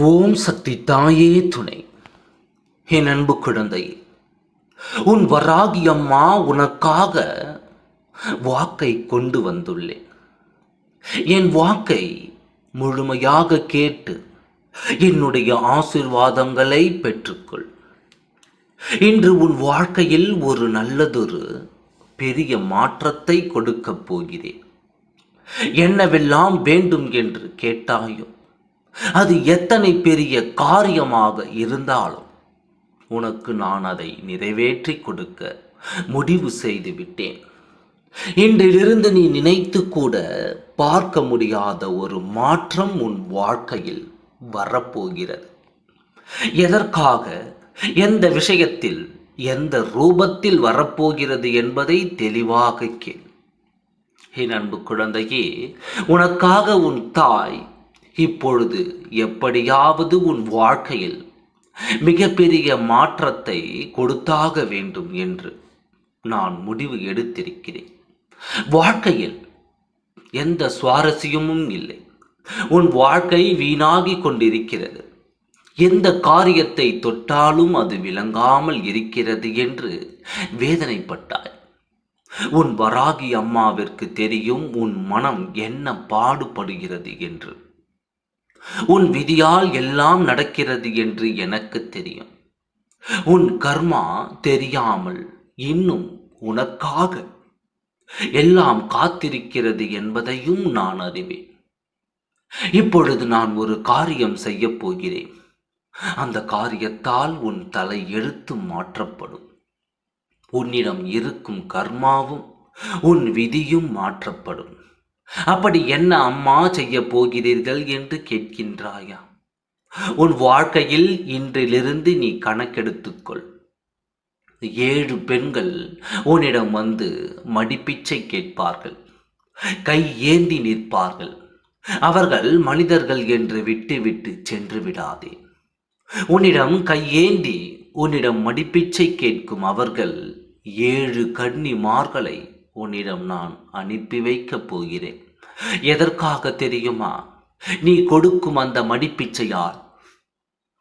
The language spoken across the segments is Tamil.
ஓம் சக்தி தாயே துணை. என் அன்பு குழந்தை உன் வராகி அம்மா உனக்காக வாக்கை கொண்டு வந்துள்ளேன். என் வாக்கை முழுமையாக கேட்டு என்னுடைய ஆசிர்வாதங்களை பெற்றுக்கொள். இன்று உன் வாழ்க்கையில் ஒரு நல்லதொரு பெரிய மாற்றத்தை கொடுக்கப் போகிறேன். என்னவெல்லாம் வேண்டும் என்று கேட்டாயும் அது எத்தனை பெரிய காரியமாக இருந்தாலும் உனக்கு நான் அதை நிறைவேற்றி கொடுக்க முடிவு செய்து விட்டேன். இன்றிலிருந்து நீ நினைத்து கூட பார்க்க முடியாத ஒரு மாற்றம் உன் வாழ்க்கையில் வரப்போகிறது. எதற்காக? எந்த விஷயத்தில்? எந்த ரூபத்தில் வரப்போகிறது என்பதை தெளிவாக கேள். என் அன்பு குழந்தையே உனக்காக உன் தாய் இப்பொழுது எப்படியாவது உன் வாழ்க்கையில் மிகப்பெரிய மாற்றத்தை கொடுத்தாக வேண்டும் என்று நான் முடிவு எடுத்திருக்கிறேன். வாழ்க்கையில் எந்த சுவாரஸ்யமும் இல்லை. உன் வாழ்க்கை வீணாகி கொண்டிருக்கிறது. எந்த காரியத்தை தொட்டாலும் அது விளங்காமல் இருக்கிறது என்று வேதனைப்பட்டாய். உன் வராகி அம்மாவிற்கு தெரியும் உன் மனம் என்ன பாடுபடுகிறது என்று. உன் விதியால் எல்லாம் நடக்கிறது என்று எனக்கு தெரியும். உன் கர்மா தெரியாமல் இன்னும் உனக்காக எல்லாம் காத்திருக்கிறது என்பதையும் நான் அறிவேன். இப்பொழுது நான் ஒரு காரியம் செய்யப் போகிறேன். அந்த காரியத்தால் உன் தலை எழுத்து மாற்றப்படும். உன்னிடம் இருக்கும் கர்மாவும் உன் விதியும் மாற்றப்படும். அப்படி என்ன அம்மா செய்ய போகிறீர்கள் என்று கேட்கின்றாயா? உன் வாழ்க்கையில் இன்றிலிருந்து நீ கணக்கெடுத்துக்கொள். ஏழு பெண்கள் உன்னிடம் வந்து மடிப்பிச்சை கேட்பார்கள். கை ஏந்தி நிற்பார்கள். அவர்கள் மனிதர்கள் என்று விட்டு விட்டு சென்று விடாதே. உன்னிடம் கையேந்தி உன்னிடம் மடிப்பிச்சை கேட்கும் அவர்கள் ஏழு கன்னிமார்களை உன்னிடம் நான் அனுப்பி வைக்கப் போகிறேன். எதற்காக தெரியுமா? நீ கொடுக்கும் அந்த மடிப்பிச்சையால்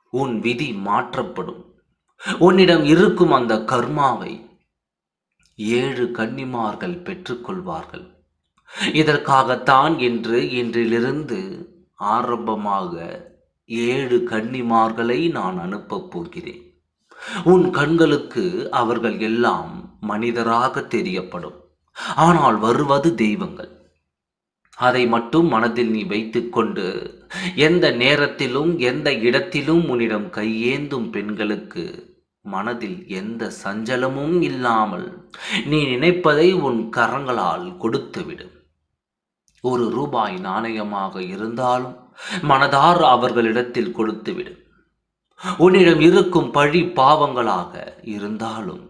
உன் விதி மாற்றப்படும். உன்னிடம் இருக்கும் அந்த கர்மாவை ஏழு கன்னிமார்கள் பெற்றுக்கொள்வார்கள். இதற்காகத்தான் என்று இன்றிலிருந்து ஆரம்பமாக ஏழு கன்னிமார்களை நான் அனுப்பப் போகிறேன். உன் கண்களுக்கு அவர்கள் எல்லாம் மனிதராக தெரியப்படும். ஆனால் வருவது தெய்வங்கள். அதை மட்டும் மனதில் நீ வைத்துக்கொண்டு எந்த நேரத்திலும் எந்த இடத்திலும் உன்னிடம் கையேந்தும் பெண்களுக்கு மனதில் எந்த சஞ்சலமும் இல்லாமல் நீ நினைப்பதை உன் கரங்களால் கொடுத்துவிடு. ஒரு ரூபாய் நாணயமாக இருந்தாலும் மனதார் அவர்களிடத்தில் கொடுத்துவிடு. உன்னிடம் இருக்கும் பழி பாவங்களாக இருந்தாலும்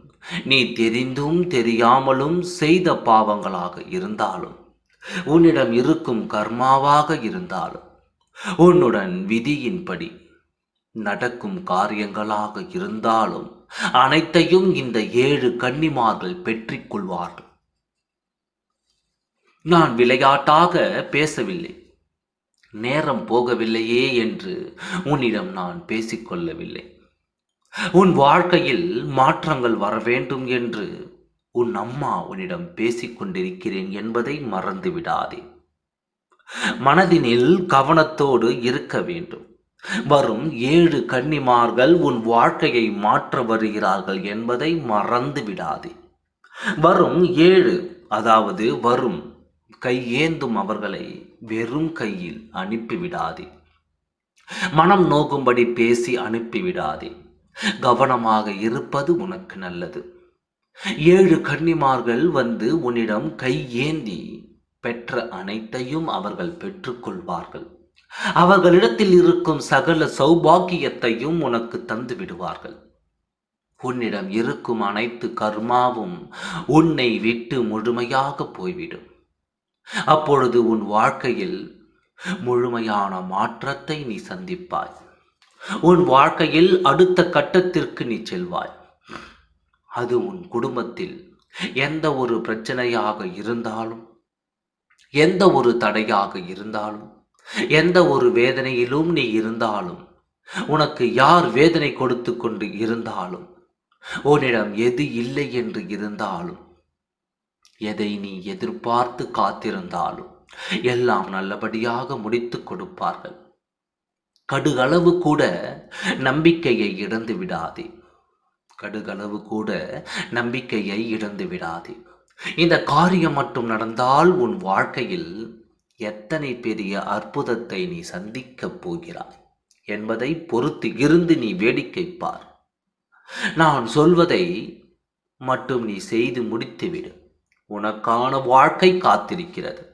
நீ தெரிந்தும் தெரியாமலும் செய்த பாவங்களாக இருந்தாலும் உன்னிடம் இருக்கும் கர்மாவாக இருந்தாலும் உன்னுடன் விதியின்படி நடக்கும் காரியங்களாக இருந்தாலும் அனைத்தையும் இந்த ஏழு கன்னிமார்கள் பெற்றிக்கொள்வார்கள் நான் விளையாட்டாக பேசவில்லை. நேரம் போகவில்லையே என்று உன்னிடம் நான் பேசிக்கொள்ளவில்லை. உன் வாழ்க்கையில் மாற்றங்கள் வர வேண்டும் என்று உன் அம்மா உன்னிடம் பேசிக்கொண்டிருக்கிறேன் என்பதை மறந்து விடாதே. மனதினில் கவனத்தோடு இருக்க வேண்டும். வரும் ஏழு கன்னிமார்கள் உன் வாழ்க்கையை மாற்ற வருகிறார்கள் என்பதை மறந்து விடாதே. வரும் ஏழு அதாவது வரும் கையேந்தும் அவர்களை வெறும் கையில் அனுப்பிவிடாதே. மனம் நோக்கும்படி பேசி அனுப்பிவிடாதே. கவனமாக இருப்பது உனக்கு நல்லது. ஏழு கன்னிமார்கள் வந்து உன்னிடம் கையேந்தி பெற்ற அனைத்தையும் அவர்கள் பெற்றுக்கொள்வார்கள். அவர்களிடத்தில் இருக்கும் சகல சௌபாக்கியத்தையும் உனக்கு தந்து விடுவார்கள். உன்னிடம் இருக்கும் அனைத்து கர்மாவும் உன்னை விட்டு முழுமையாக போய்விடும். அப்பொழுது உன் வாழ்க்கையில் முழுமையான மாற்றத்தை நீ சந்திப்பாய். உன் வாழ்க்கையில் அடுத்த கட்டத்திற்கு நீ செல்வாய். அது உன் குடும்பத்தில் எந்த ஒரு பிரச்சனையாக இருந்தாலும் எந்த ஒரு தடையாக இருந்தாலும் எந்த ஒரு வேதனையிலும் நீ இருந்தாலும் உனக்கு யார் வேதனை கொடுத்து கொண்டு இருந்தாலும் உன்னிடம் எது இல்லை என்று இருந்தாலும் எதை நீ எதிர்பார்த்து காத்திருந்தாலும் எல்லாம் நல்லபடியாக முடித்து கொடுப்பார்கள். கடுகளவு கூட நம்பிக்கையை இழந்து விடாதே. கடுகளவு கூட நம்பிக்கையை இழந்து விடாதே. இந்த காரியம் மட்டும் நடந்தால் உன் வாழ்க்கையில் எத்தனை பெரிய அற்புதத்தை நீ சந்திக்கப் போகிறாய் என்பதை பொறுத்து இருந்து நீ வேடிக்கை பார். நான் சொல்வதை மட்டும் நீ செய்து முடித்துவிடு. உனக்கான வாழ்க்கை காத்திருக்கிறது.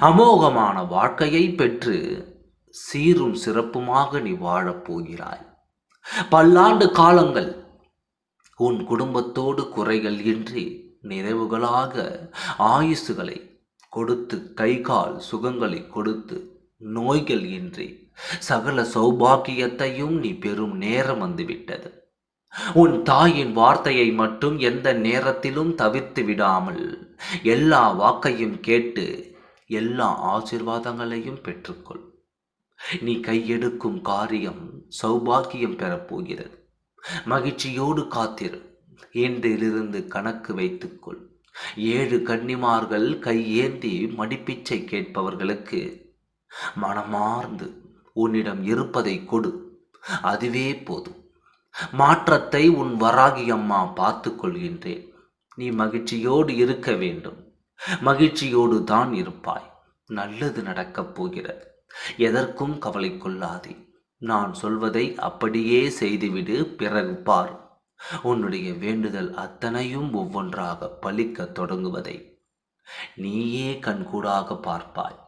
அமோகமான வாழ்க்கையை பெற்று சீரும் சிறப்புமாக நீ வாழப் போகிறாய். பல்லாண்டு காலங்கள் உன் குடும்பத்தோடு குறைகள் இன்றி நிறைவுகளாக ஆயுசுகளை கொடுத்து கை கால் சுகங்களை கொடுத்து நோய்கள் இன்றி சகல சௌபாக்கியத்தையும் நீ பெறும் நேரம் வந்துவிட்டது. உன் தாயின் வார்த்தையை மட்டும் எந்த நேரத்திலும் தவிர்த்து விடாமல் எல்லா வாக்கையும் கேட்டு எல்லா ஆசிர்வாதங்களையும் பெற்றுக்கொள். நீ கையெடுக்கும் காரியம் சௌபாக்கியம் பெறப்போகிறது. மகிழ்ச்சியோடு காத்திரு. இன்றிலிருந்து கணக்கு வைத்துக்கொள். ஏழு கன்னிமார்கள் கையேந்தி மடிப்பிச்சை கேட்பவர்களுக்கு மனமார்ந்து உன்னிடம் இருப்பதை கொடு. அதுவே போதும். மாற்றத்தை உன் வராகி அம்மா பார்த்து கொள்கின்றேன் நீ மகிழ்ச்சியோடு இருக்க வேண்டும். மகிழ்ச்சியோடு தான் இருப்பாய். நல்லது நடக்கப் போகிறது. எதற்கும் கவலை கொள்ளாதே. நான் சொல்வதை அப்படியே செய்துவிடு பிறகு பார். உன்னுடைய வேண்டுதல் அத்தனையும் ஒவ்வொன்றாக பலிக்க தொடங்குவதை. நீயே கண்கூடாக பார்ப்பாய்.